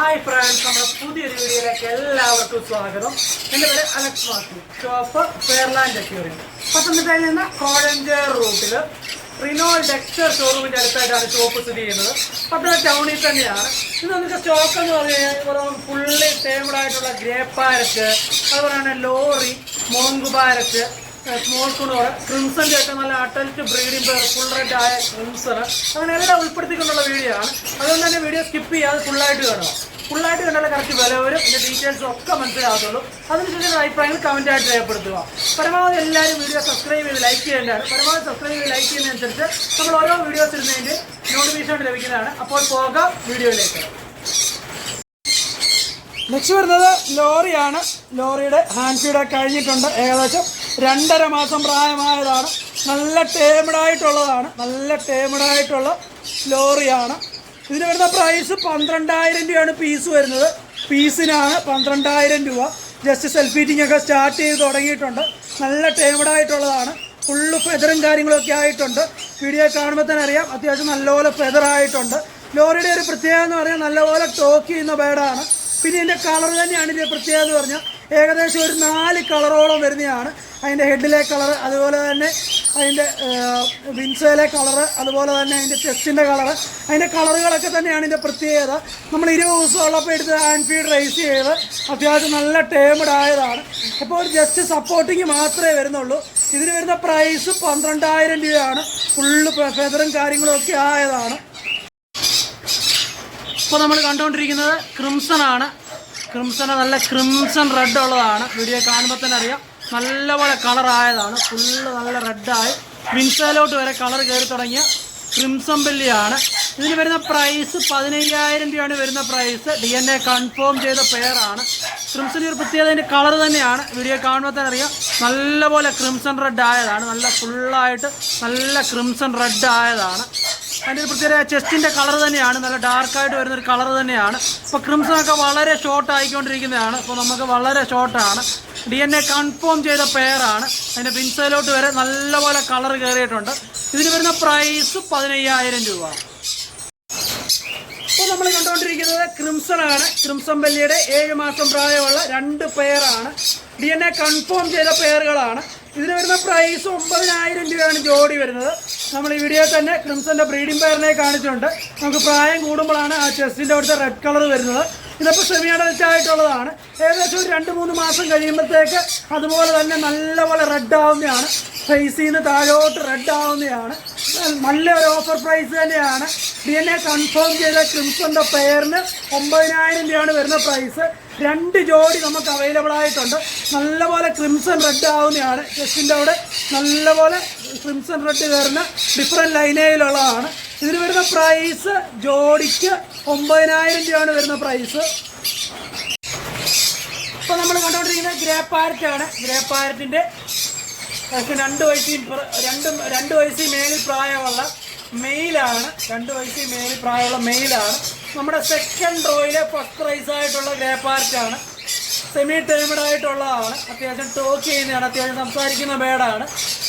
Hi friends നമ്മുടെ പുതിയൊരു വീഡിയോയിലേക്ക് എല്ലാവർക്കും സ്വാഗതം. എന്റെ പേര് Alex Mathew. Shop Fairland aquarium പത്തനംതിട്ടയിൽ നിന്ന് കോഴഞ്ചേർ റൂട്ടിൽ റിനോൾ ഡെക്സ്റ്റർ ഷോറൂമിന്റെ അടുത്തായിട്ടാണ് ഷോപ്പ് സ്ഥിതി ചെയ്യുന്നത്. പത്തനം ടൗണിൽ തന്നെയാണ്. ഇത് നമുക്ക് സ്റ്റോക്ക് എന്ന് പറഞ്ഞു കഴിഞ്ഞാൽ ഫുള്ളി ടേബിൾ ആയിട്ടുള്ള ഗ്രേ പാരറ്റ് അതുപോലെ തന്നെ lory monk parrot small conure ക്രിംസന്റെ ഒക്കെ നല്ല adult breeding pair full red ആയ ക്രിംസൺ അങ്ങനെ എല്ലാം ഉൾപ്പെടുത്തിക്കൊണ്ടുള്ള വീഡിയോ ആണ്. അതുകൊണ്ട് തന്നെ വീഡിയോ സ്കിപ്പ് ചെയ്യാതെ ഫുള്ളായിട്ട് കാണുക. ഫുള്ളായിട്ട് കണ്ടാലും കറക്റ്റ് വില വരും ഇതിന്റെ ഡീറ്റെയിൽസ് ഒക്കെ മനസ്സിലാകത്തുള്ളൂ. അതിനുശേഷം അഭിപ്രായങ്ങൾ ആയിട്ട് രേഖപ്പെടുത്തുക. പരമാവധി എല്ലാവരും വീഡിയോ സബ്സ്ക്രൈബ് ചെയ്ത് ലൈക്ക് ചെയ്യേണ്ടതാണ്. പരമാവധി സബ്സ്ക്രൈബ് ചെയ്ത് ലൈക്ക് ചെയ്യുന്നതനുസരിച്ച് നമ്മൾ ഓരോ വീഡിയോസ് ഇടുന്നതിന്റെ നോട്ടിഫിക്കേഷൻ ലഭിക്കുന്നതാണ്. അപ്പോൾ പോകാം വീഡിയോയിലേക്ക്. നെക്സ്റ്റ് വരുന്നത് ലോറിയാണ്. ലോറിയുടെ ഹാൻഡ് ഫീഡ് കഴിഞ്ഞിട്ടുണ്ട്. ഏകദേശം രണ്ടര മാസം പ്രായമായതാണ്. നല്ല ടേമഡായിട്ടുള്ളതാണ് നല്ല ടേമഡായിട്ടുള്ള ലോറിയാണ്. ഇതിന് വരുന്ന പ്രൈസ് പന്ത്രണ്ടായിരം രൂപയാണ് പീസ് വരുന്നത്. പീസിനാണ് പന്ത്രണ്ടായിരം രൂപ. ജസ്റ്റ് സെൽഫ് ഹീറ്റിംഗ് ഒക്കെ സ്റ്റാർട്ട് ചെയ്ത് തുടങ്ങിയിട്ടുണ്ട്. നല്ല ടേമഡായിട്ടുള്ളതാണ് ഫുള്ള് ഫെതറും കാര്യങ്ങളൊക്കെ ആയിട്ടുണ്ട്. വീഡിയോ കാണുമ്പോൾ തന്നെ അറിയാം അത്യാവശ്യം നല്ലപോലെ ഫെദർ ആയിട്ടുണ്ട്. ലോറിയുടെ ഒരു പ്രത്യേകത എന്ന് പറഞ്ഞാൽ നല്ലപോലെ ടോക്ക് ചെയ്യുന്ന ബേഡാണ് പിന്നെ ഇതിന്റെ കളർ തന്നെയാണ് ഇതിന്റെ പ്രത്യേകത എന്ന് പറഞ്ഞാൽ ഏകദേശം ഒരു നാല് കളറോളം വരുന്നതാണ്. അതിന്റെ ഹെഡിലെ കളർ അതുപോലെ തന്നെ അതിന്റെ വിൻസേലെ കളറ് അതുപോലെ തന്നെ അതിന്റെ ചെസ്റ്റിന്റെ കളറ് അതിന്റെ കളറുകളൊക്കെ തന്നെയാണ് ഇതിന്റെ പ്രത്യേകത. നമ്മൾ ഇരുപത് ദിവസം ഉള്ളപ്പോൾ എടുത്ത് ഹാൻഡ് ഫീഡ് റേസ് ചെയ്ത് അത്യാവശ്യം നല്ല ടേമഡ് ആയതാണ്. അപ്പോൾ ഒരു ജസ്റ്റ് സപ്പോർട്ടിങ് മാത്രമേ വരുന്നുള്ളൂ. ഇതിന് വരുന്ന പ്രൈസ് പന്ത്രണ്ടായിരം രൂപയാണ്. ഫുള്ള് ഫെദറും കാര്യങ്ങളും ഒക്കെ ആയതാണ്. ഇപ്പോൾ നമ്മൾ കണ്ടുകൊണ്ടിരിക്കുന്നത് ക്രിംസൺ ആണ്. ക്രിംസൺ നല്ല ക്രിംസൺ റെഡ് ഉള്ളതാണ്. വീഡിയോ കാണുമ്പോൾ തന്നെ അറിയാം. നല്ലപോലെ കളർ ആയതാണ്. ഫുള്ള് നല്ല റെഡായി വിൻസയിലോട്ട് വരെ കളർ കയറി തുടങ്ങിയ ക്രിംസൺ ബെല്ലിയാണ് ഇതിന് വരുന്ന പ്രൈസ് പതിനയ്യായിരം രൂപയാണ് വരുന്ന price D N A confirm ചെയ്ത പെയറാണ് ക്രിംസൺ ഒരു പ്രത്യേകത അതിന്റെ കളർ തന്നെയാണ്. വീഡിയോ കാണുമ്പോൾ തന്നെ അറിയാം. നല്ലപോലെ ക്രിംസൺ റെഡ് ആയതാണ്. നല്ല ഫുള്ളായിട്ട് നല്ല ക്രിംസൺ റെഡ് ആയതാണ്. അതിന്റെ ഒരു പ്രത്യേക ചെസ്റ്റിന്റെ കളർ തന്നെയാണ്. നല്ല ഡാർക്കായിട്ട് വരുന്നൊരു കളർ തന്നെയാണ്. ഇപ്പോൾ ക്രിംസണൊക്കെ വളരെ ഷോർട്ട് ആയിക്കൊണ്ടിരിക്കുന്നതാണ്. ഇപ്പോൾ നമുക്ക് വളരെ ഷോർട്ടാണ് ഡി എൻ എ കൺഫേം ചെയ്ത പെയറാണ് അതിന്റെ പിൻസൈലോട്ട് വരെ നല്ലപോലെ കളർ കയറിയിട്ടുണ്ട് ഇതിന് വരുന്ന പ്രൈസ് പതിനയ്യായിരം രൂപ. ഇപ്പോൾ നമ്മൾ കണ്ടുകൊണ്ടിരിക്കുന്നത് ക്രിംസൺ ആണ് ക്രിംസൺ ബല്ലിയുടെ ഏഴ് മാസം പ്രായമുള്ള രണ്ട് പെയറാണ് ഡി എൻ എ കൺഫേം ചെയ്ത പെയറുകളാണ് ഇതിന് വരുന്ന പ്രൈസ് ഒമ്പതിനായിരം രൂപയാണ് ജോഡി വരുന്നത്. നമ്മൾ ഈ വീഡിയോ തന്നെ ക്രിംസന്റെ ബ്രീഡിംഗ് പെയറിനെ കാണിച്ചിട്ടുണ്ട്. നമുക്ക് പ്രായം കൂടുമ്പോഴാണ് ആ ചെസ്സിന്റെ അവിടുത്തെ റെഡ് കളർ വരുന്നത്. ഇതിപ്പോൾ സെമി അഡൽറ്റ് ആയിട്ടുള്ളതാണ് ഏകദേശം ഒരു രണ്ട് മൂന്ന് മാസം കഴിയുമ്പോഴത്തേക്ക് അതുപോലെ തന്നെ നല്ലപോലെ റെഡ് ആവുന്നതാണ്. ഫേസിൽ നിന്ന് താഴോട്ട് റെഡ് ആവുന്നതാണ്. നല്ലൊരു ഓഫർ പ്രൈസ് തന്നെയാണ്. ഡി എൻ എ കൺഫേം ചെയ്ത ക്രിംസന്റെ പെയറിന് ഒമ്പതിനായിരം രൂപയാണ് വരുന്ന പ്രൈസ് രണ്ട് ജോഡി നമുക്ക് അവൈലബിൾ ആയിട്ടുണ്ട്. നല്ലപോലെ ക്രിംസൺ റെഡ് ആവുന്നതാണ്. ചെസ്റ്റിന്റെ അവിടെ നല്ലപോലെ ക്രിംസൺ റെഡ് കയറുന്ന ഡിഫറെന്റ് ലൈനയിലുള്ളതാണ് ഇതിന് വരുന്ന പ്രൈസ് ജോഡിക്ക് ഒമ്പതിനായിരം രൂപയാണ് വരുന്ന പ്രൈസ് ഇപ്പോൾ നമ്മൾ കണ്ടുകൊണ്ടിരിക്കുന്നത് ഗ്രേ പാരറ്റ് ആണ് ഗ്രേ പാരറ്റിന്റെ രണ്ട് വയസ്സിൽ രണ്ട് രണ്ട് വയസ്സിൽ മേലിൽ പ്രായമുള്ള മെയിലാണ്. രണ്ട് വയസ്സിൽ മേലിൽ പ്രായമുള്ള മെയിലാണ്. നമ്മുടെ സെക്കൻഡ് റോയിലെ ഫസ്റ്റ് പ്രൈസ് ആയിട്ടുള്ള ഗ്രേ പാരറ്റാണ് സെമി ടേമഡ് ആയിട്ടുള്ളതാണ്. അത്യാവശ്യം ടോക്ക് ചെയ്യുന്നതാണ്. അത്യാവശ്യം സംസാരിക്കുന്ന ബേഡാണ്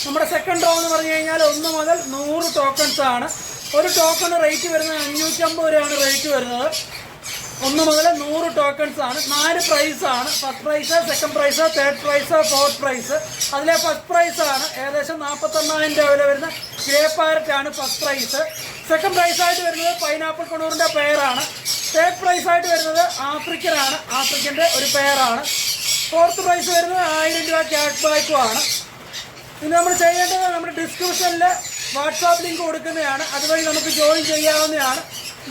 നമ്മുടെ സെക്കൻഡ് റോ എന്ന് പറഞ്ഞു കഴിഞ്ഞാൽ ഒന്ന് മുതൽ നൂറ് ടോക്കൺസ് ആണ്. ഒരു ടോക്കൺ റേറ്റ് വരുന്നത് അഞ്ഞൂറ്റമ്പത് രൂപയാണ് റേറ്റ് വരുന്നത്. ഒന്ന് മുതൽ നൂറ് ടോക്കൺസ് ആണ്. നാല് പ്രൈസ് ആണ്. First prize second prize third prize fourth prize അതിലെ ഫസ്റ്റ് പ്രൈസ് ആണ് ഏകദേശം നാൽപ്പത്തൊന്നായിരം രൂപ വില വരുന്ന ഗ്രേ പാരറ്റ് ആണ് ഫസ്റ്റ് പ്രൈസ് സെക്കൻഡ് പ്രൈസ് ആയിട്ട് വരുന്നത് പൈനാപ്പിൾ കണ്ണൂറിന്റെ പെയറാണ് തേർഡ് പ്രൈസ് ആയിട്ട് വരുന്നത് ആഫ്രിക്കൻ ആണ്. ആഫ്രിക്കന്റെ ഒരു പെയറാണ് ഫോർത്ത് പ്രൈസ് വരുന്നത് ആയിരം രൂപ ക്യാഷ് ബാക്കും ആണ് ഇത് നമ്മൾ ചെയ്യേണ്ടത് നമ്മുടെ ഡിസ്ക്രിപ്ഷനിൽ വാട്സാപ്പ് ലിങ്ക് കൊടുക്കുന്നതാണ്. അതുവഴി നമുക്ക് ജോയിൻ ചെയ്യാവുന്നതാണ്.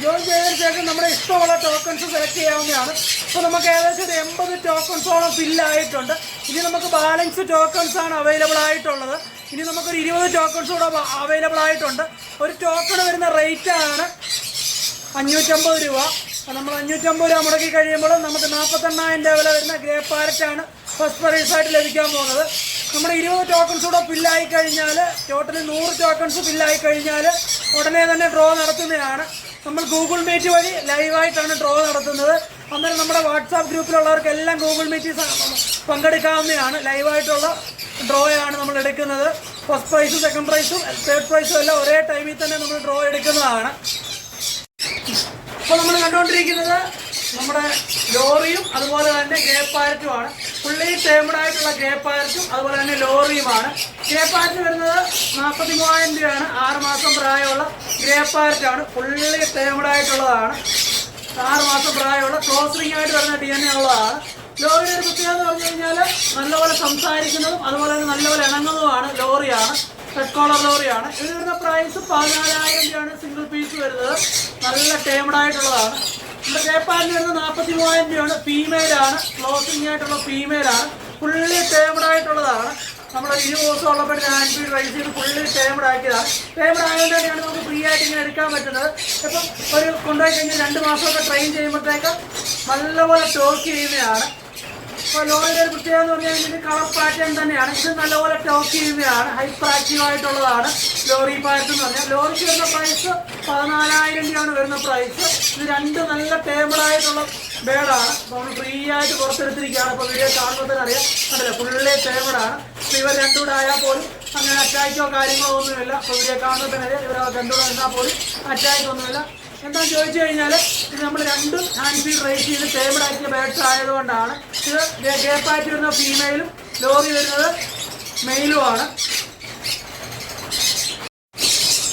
ജോയിൻ ചെയ്തതിന് ശേഷം നമ്മുടെ ഇഷ്ടമുള്ള ടോക്കൺസ് സെലക്ട് ചെയ്യാവുന്നതാണ്. ഇപ്പോൾ നമുക്ക് ഏകദേശം ഒരു എൺപത് ടോക്കൺസോളം ഫില്ലായിട്ടുണ്ട് ഇനി നമുക്ക് ബാലൻസ് ടോക്കൺസ് ആണ് അവൈലബിൾ ആയിട്ടുള്ളത്. ഇനി നമുക്കൊരു ഇരുപത് ടോക്കൺസ് കൂടെ അവൈലബിൾ ആയിട്ടുണ്ട്. ഒരു ടോക്കൺ വരുന്ന റേറ്റ് ആണ് അഞ്ഞൂറ്റമ്പത് രൂപ. അപ്പോൾ നമ്മൾ അഞ്ഞൂറ്റമ്പത് രൂപ മുടക്കി കഴിയുമ്പോൾ നമുക്ക് നാൽപ്പത്തെണ്ണായിരം രൂപ വില വരുന്ന ഗ്രേ പാരറ്റാണ് ഫസ്റ്റ് പ്രൈസായിട്ട് ലഭിക്കാൻ പോകുന്നത്. നമ്മുടെ ഇരുപത് ടോക്കൺസ് കൂടെ ഫില്ലായി കഴിഞ്ഞാൽ ടോട്ടലി നൂറ് ടോക്കൺസ് ഫില്ലായി കഴിഞ്ഞാൽ ഉടനെ തന്നെ ഡ്രോ നടത്തുന്നതാണ്. നമ്മൾ ഗൂഗിൾ മീറ്റ് വഴി ലൈവായിട്ടാണ് ഡ്രോ നടത്തുന്നത്. അന്നേരം നമ്മുടെ വാട്സാപ്പ് ഗ്രൂപ്പിലുള്ളവർക്കെല്ലാം ഗൂഗിൾ മീറ്റ് പങ്കെടുക്കാവുന്നതാണ്. ലൈവായിട്ടുള്ള ഡ്രോയാണ് നമ്മൾ എടുക്കുന്നത്. ഫസ്റ്റ് പ്രൈസും സെക്കൻഡ് പ്രൈസും തേർഡ് പ്രൈസും എല്ലാം ഒരേ ടൈമിൽ തന്നെ നമ്മൾ ഡ്രോ എടുക്കുന്നതാണ്. ഇപ്പോൾ നമ്മൾ കണ്ടുകൊണ്ടിരിക്കുന്നത് നമ്മുടെ ലോറിയും അതുപോലെ തന്നെ ഗ്രേ പാരറ്റുമാണ് ഫുള്ളി ടേമഡായിട്ടുള്ള പാരറ്റും അതുപോലെ തന്നെ ലോറിയുമാണ്. ഗ്രേ പാരറ്റ് വരുന്നത് നാൽപ്പത്തി മൂവായിരം രൂപയാണ്. ആറ് മാസം പ്രായമുള്ള ഗ്രേ പാരറ്റാണ് ഫുള്ളി ടേമഡായിട്ടുള്ളതാണ് ആറ് മാസം പ്രായമുള്ള ക്ലോസറിംഗ് ആയിട്ട് വരുന്ന ഡി എൻ എ ഉള്ളതാണ്. ലോറിയുടെ ഒരു പ്രത്യേകത എന്ന് പറഞ്ഞു കഴിഞ്ഞാൽ നല്ലപോലെ സംസാരിക്കുന്നതും അതുപോലെ തന്നെ നല്ലപോലെ ഇണങ്ങുന്നതുമാണ് ലോറിയാണ്. Red collar ലോറിയാണ്. ഇതിന് വരുന്ന പ്രൈസ് പതിനാലായിരം രൂപയാണ് സിംഗിൾ പീസ് വരുന്നത്. നല്ല ടേംഡ് ആയിട്ടുള്ളതാണ് നമ്മുടെ ജപ്പാനിൽ വരുന്ന നാൽപ്പത്തി മൂവായിരം രൂപയാണ് ഫീമെയിലാണ് ക്ലോസിംഗ് ആയിട്ടുള്ള ഫീമെയിലാണ് ഫുള്ളി ടേംഡ് ആയിട്ടുള്ളതാണ്. നമ്മൾ ഇരുപത് ദിവസം ഉള്ളപ്പോൾ ഹാൻഡ് ഫീഡ് റൈസ് ചെയ്ത് ഫുള്ളി ടേംഡ് ആക്കിയതാണ്. ടേംഡ് ആയതുകൊണ്ട് തന്നെയാണ് നമുക്ക് ഫ്രീ ആയിട്ട് ഇങ്ങനെ എടുക്കാൻ പറ്റുന്നത്. ഇപ്പം ഒരു കൊണ്ടുപോയി കഴിഞ്ഞാൽ രണ്ട് മാസമൊക്കെ ട്രെയിൻ ചെയ്യുമ്പോഴത്തേക്ക് നല്ലപോലെ ടോക്ക് ചെയ്യുന്നതാണ്. അപ്പോൾ ലോറിയുടെ ഒരു പ്രത്യേകത എന്ന് പറഞ്ഞാൽ ഇതിന്റെ കളർ പാറ്റേൺ തന്നെയാണ്. ഇത് നല്ലപോലെ ടോക്ക് ചെയ്യുന്നതാണ്. ഹൈപ്പർ ആക്റ്റീവ് ആയിട്ടുള്ളതാണ്. ലോറി പാറ്റ് എന്ന് പറഞ്ഞാൽ. ലോറിക്ക് വരുന്ന പ്രൈസ് പതിനാലായിരം രൂപയാണ് വരുന്ന പ്രൈസ് ഇത് രണ്ട് നല്ല ടേബിൾ ആയിട്ടുള്ള ബേഡാണ് അപ്പോൾ നമ്മൾ ഫ്രീ ആയിട്ട് പുറത്തെടുത്തിരിക്കുകയാണ്. അപ്പോൾ വീഡിയോ കാണുമ്പോൾ തന്നെ അറിയാം. അതല്ല ഫുള്ളേ ടേബിളാണ് അപ്പോൾ ഇവർ രണ്ടും കൂടെ ആയാൽ പോലും അങ്ങനെ അറ്റാക്കോ കാര്യങ്ങളോ ഒന്നുമില്ല. അപ്പോൾ വീഡിയോ കാണുമ്പോൾ തന്നെ അറിയാം. ഇവർ രണ്ടും കൂടെ നിന്നാൽ പോലും അറ്റാക്ക് ഒന്നുമില്ല. എന്താ ചോദിച്ചു കഴിഞ്ഞാൽ നമ്മൾ രണ്ടും ഹാൻഡ് ഫീൽ റേസ് ചെയ്ത് ടേബിൾ ആക്കിയ ബാറ്റ്സ് ആയതുകൊണ്ടാണ്. ഇത് ഗേപ്പായിട്ട് വരുന്ന ഫീമെയിലും ലോറി വരുന്നത് മെയിലുമാണ്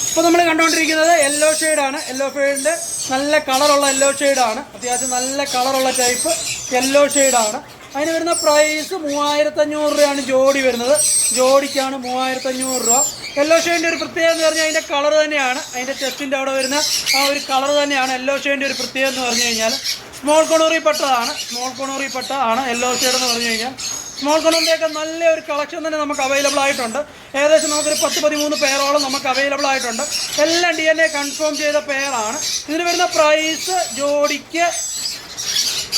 ഇപ്പോൾ നമ്മൾ കണ്ടുകൊണ്ടിരിക്കുന്നത് യെല്ലോ ആണ്. യെല്ലോ ഷെയ്ഡിന്റെ നല്ല കളറുള്ള യെല്ലോ ആണ്. അത്യാവശ്യം നല്ല കളറുള്ള ടൈപ്പ് യെല്ലോ ആണ്. അതിന് വരുന്ന പ്രൈസ് മൂവായിരത്തഞ്ഞൂറ് രൂപയാണ് ജോഡി വരുന്നത്. ജോഡിക്കാണ് മൂവായിരത്തഞ്ഞൂറ് രൂപ. യെല്ലോ ഷെയിന്റെ ഒരു പ്രത്യേകത എന്ന് പറഞ്ഞാൽ അതിന്റെ കളർ തന്നെയാണ്. അതിന്റെ ചെസ്റ്റിന്റെ അവിടെ വരുന്ന ആ ഒരു കളർ തന്നെയാണ് യെല്ലോ ഷെയിന്റെ ഒരു പ്രത്യേകത എന്ന് പറഞ്ഞു കഴിഞ്ഞാൽ. സ്മോൾ കൊണൂറി പെട്ടതാണ് സ്മോൾ കൊണൂറി പെട്ട ആണ് യെല്ലോ ഷെയ്ഡ് എന്ന് പറഞ്ഞു കഴിഞ്ഞാൽ. സ്മോൾ കൊണൂറിന്റെയൊക്കെ നല്ല ഒരു കളക്ഷൻ തന്നെ നമുക്ക് അവൈലബിൾ ആയിട്ടുണ്ട്. ഏകദേശം നമുക്കൊരു പത്ത് പതിമൂന്ന് പേരോളം നമുക്ക് അവൈലബിൾ ആയിട്ടുണ്ട്. എല്ലാം ഡി എൻ എ കൺഫേം ചെയ്ത പേരാണ് ഇതിന് വരുന്ന പ്രൈസ് ജോഡിക്ക്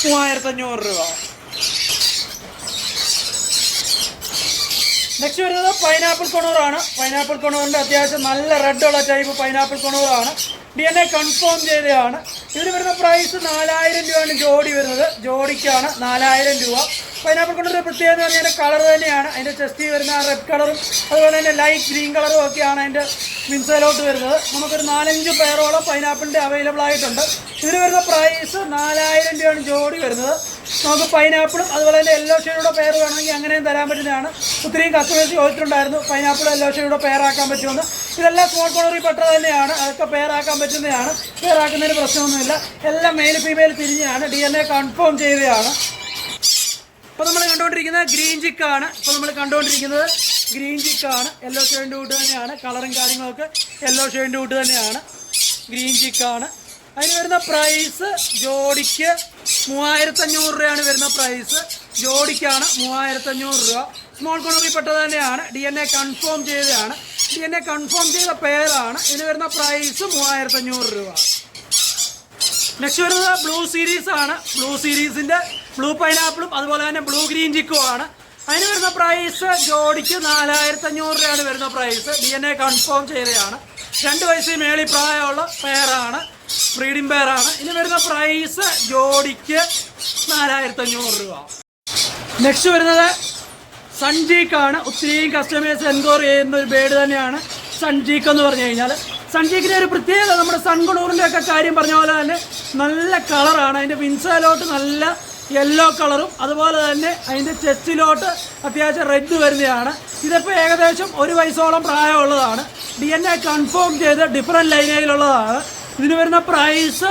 മൂവായിരത്തഞ്ഞൂറ് രൂപ. നെക്സ്റ്റ് വരുന്നത് പൈനാപ്പിൾ കൊണൂറാണ് പൈനാപ്പിൾ കൊണൂറിന്റെ അത്യാവശ്യം നല്ല റെഡുള്ള ടൈപ്പ് പൈനാപ്പിൾ കൊണൂറാണ് ഡി എൻ എ കൺഫേം ചെയ്തതാണ്. ഇതിന് വരുന്ന പ്രൈസ് നാലായിരം രൂപയാണ് ജോഡി വരുന്നത്. ജോഡിക്കാണ് നാലായിരം രൂപ. പൈനാപ്പിൾ കൊണ്ടൊരു പ്രത്യേകത എന്ന് പറഞ്ഞാൽ കളർ തന്നെയാണ്. അതിന്റെ ചെസ്റ്റിൽ വരുന്ന റെഡ് കളറും അതുപോലെ തന്നെ ലൈറ്റ് ഗ്രീൻ കളറും ഒക്കെയാണ് അതിന്റെ മിൻസയിലോട്ട് വരുന്നത്. നമുക്കൊരു നാലഞ്ച് പേരോളം പൈനാപ്പിളിന്റെ അവൈലബിൾ ആയിട്ടുണ്ട്. ഇതിന് വരുന്ന പ്രൈസ് നാലായിരം രൂപയാണ് ജോഡി വരുന്നത്. നമുക്ക് പൈനാപ്പിളും അതുപോലെ തന്നെ യെല്ലോ ഷെയ്ഡുടെ പേർ വേണമെങ്കിൽ അങ്ങനെയും തരാൻ പറ്റുന്നതാണ്. ഒത്തിരിയും കസ്റ്റമേഴ്സ് ചോദിച്ചിട്ടുണ്ടായിരുന്നു പൈനാപ്പിളും യെല്ലോ ഷെയ്ഡുടെ പേരാക്കാൻ പറ്റുമെന്ന്. ഇതെല്ലാം സ്മോൾ കോളറിൽ പെട്ടത് തന്നെയാണ്. അതൊക്കെ പേരാക്കാൻ പറ്റുന്നതാണ്. പേരാക്കുന്നതിന് പ്രശ്നമൊന്നുമില്ല. എല്ലാം മെയിൽ ഫീമെയിൽ തിരിഞ്ഞാണ് ഡി എൻ എ കൺഫേം ചെയ്തതാണ്. ഇപ്പോൾ നമ്മൾ കണ്ടുകൊണ്ടിരിക്കുന്നത് ഗ്രീൻ ചിക്കാണ് ഇപ്പോൾ നമ്മൾ കണ്ടുകൊണ്ടിരിക്കുന്നത് ഗ്രീൻ ചിക്കാണ് യെല്ലോ ഷെയ്ഡിന്റെ കൂട്ട് തന്നെയാണ്. കളറും കാര്യങ്ങളൊക്കെ യെല്ലോ ഷെയ്ഡിന്റെ കൂട്ട് തന്നെയാണ്. ഗ്രീൻ ചിക്കാണ് അതിന് വരുന്ന പ്രൈസ് ജോഡിക്ക് മൂവായിരത്തി അഞ്ഞൂറ് രൂപയാണ് വരുന്ന പ്രൈസ് ജോഡിക്കാണ് മൂവായിരത്തി അഞ്ഞൂറ് രൂപ സ്മോൾ കോണറി പെട്ടത് തന്നെയാണ്. ഡി എൻ എ കൺഫേം ചെയ്തതാണ്. ഡി എൻ എ കൺഫേം ചെയ്ത പേരാണ്. ഇതിന് വരുന്ന പ്രൈസ് മൂവായിരത്തി അഞ്ഞൂറ് രൂപ. നെക്സ്റ്റ് വരുന്നത് ബ്ലൂ സീരീസ് ആണ്. ബ്ലൂ സീരീസിന്റെ ബ്ലൂ പൈനാപ്പിളും അതുപോലെ തന്നെ ബ്ലൂ ഗ്രീൻ ചിക്കും ആണ്. അതിന് വരുന്ന പ്രൈസ് ജോഡിക്ക് നാലായിരത്തി അഞ്ഞൂറ് രൂപയാണ് വരുന്ന price D N A confirm ചെയ്തതാണ്. രണ്ട് വയസ്സിൽ മേളി പ്രായമുള്ള പെയറാണ് ബ്രീഡിംഗ് പെയറാണ് ഇനി വരുന്ന പ്രൈസ് ജോഡിക്ക് നാലായിരത്തി അഞ്ഞൂറ് രൂപ. നെക്സ്റ്റ് വരുന്നത് സൺജീക്കാണ് ഒത്തിരിയും കസ്റ്റമേഴ്സ് എൻക്വയറി ചെയ്യുന്ന ഒരു ബേഡ് തന്നെയാണ് സൺജീക്ക് എന്ന് പറഞ്ഞു കഴിഞ്ഞാൽ സൺജീക്കിന്റെ ഒരു പ്രത്യേകത നമ്മുടെ സൺകുണൂറിന്റെ ഒക്കെ കാര്യം പറഞ്ഞ പോലെ തന്നെ നല്ല കളറാണ് അതിന്റെ വിൻസയിലോട്ട് നല്ല യെല്ലോ കളറും അതുപോലെ തന്നെ അതിന്റെ ചെസ്റ്റിലോട്ട് അത്യാവശ്യം റെഡ് വരുന്നതാണ്. ഇതിപ്പോൾ ഏകദേശം ഒരു വയസ്സോളം പ്രായമുള്ളതാണ്. ഡി എൻ എ കൺഫേം ചെയ്ത് ഡിഫറെന്റ് ലൈനയിലുള്ളതാണ് ഇതിന് വരുന്ന പ്രൈസ്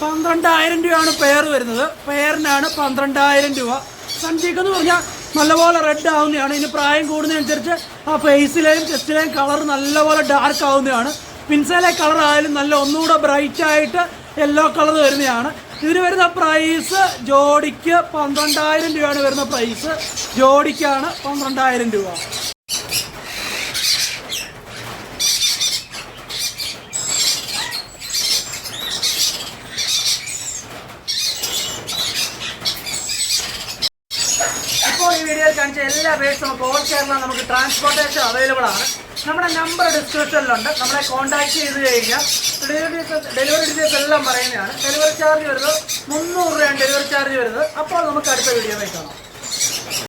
പന്ത്രണ്ടായിരം രൂപയാണ് പെയർ വരുന്നത്. പെയറിനാണ് പന്ത്രണ്ടായിരം രൂപ. സഞ്ചിക്കെന്ന് പറഞ്ഞാൽ നല്ലപോലെ റെഡ് ആവുന്നതാണ്. ഇതിന് പ്രായം കൂടുന്നതനുസരിച്ച് ആ ഫേസിലെയും ചെസ്റ്റിലെയും കളർ നല്ലപോലെ ഡാർക്ക് ആവുന്നതാണ്. പിൻസയിലെ കളർ ആയാലും നല്ല ഒന്നുകൂടെ ബ്രൈറ്റ് ആയിട്ട് യെല്ലോ കളർ വരുന്നതാണ്. ഇതിന് വരുന്ന പ്രൈസ് ജോഡിക്ക് പന്ത്രണ്ടായിരം രൂപയാണ് വരുന്ന പ്രൈസ് ജോഡിക്കാണ് പന്ത്രണ്ടായിരം രൂപ ഇപ്പോൾ ഈ വീഡിയോയിൽ കാണിച്ച എല്ലാ പേഴ്സും നമുക്ക് ഓൾ കേരള നമുക്ക് ട്രാൻസ്പോർട്ടേഷൻ അവൈലബിൾ ആണ്. നമ്മുടെ നമ്പർ ഡിസ്ക്രിപ്ഷനിലുണ്ട് നമ്മളെ കോൺടാക്ട് ചെയ്ത് കഴിഞ്ഞാൽ ഡെലിവറി ഡെലിവറി ഡീറ്റെയിൽസ് എല്ലാം പറയുന്നതാണ്. ഡെലിവറി ചാർജ് വരുന്നത് മുന്നൂറ് രൂപയാണ് ഡെലിവറി ചാർജ് വരുന്നത്. അപ്പോൾ നമുക്ക് അടുത്ത വീഡിയോ കാണാം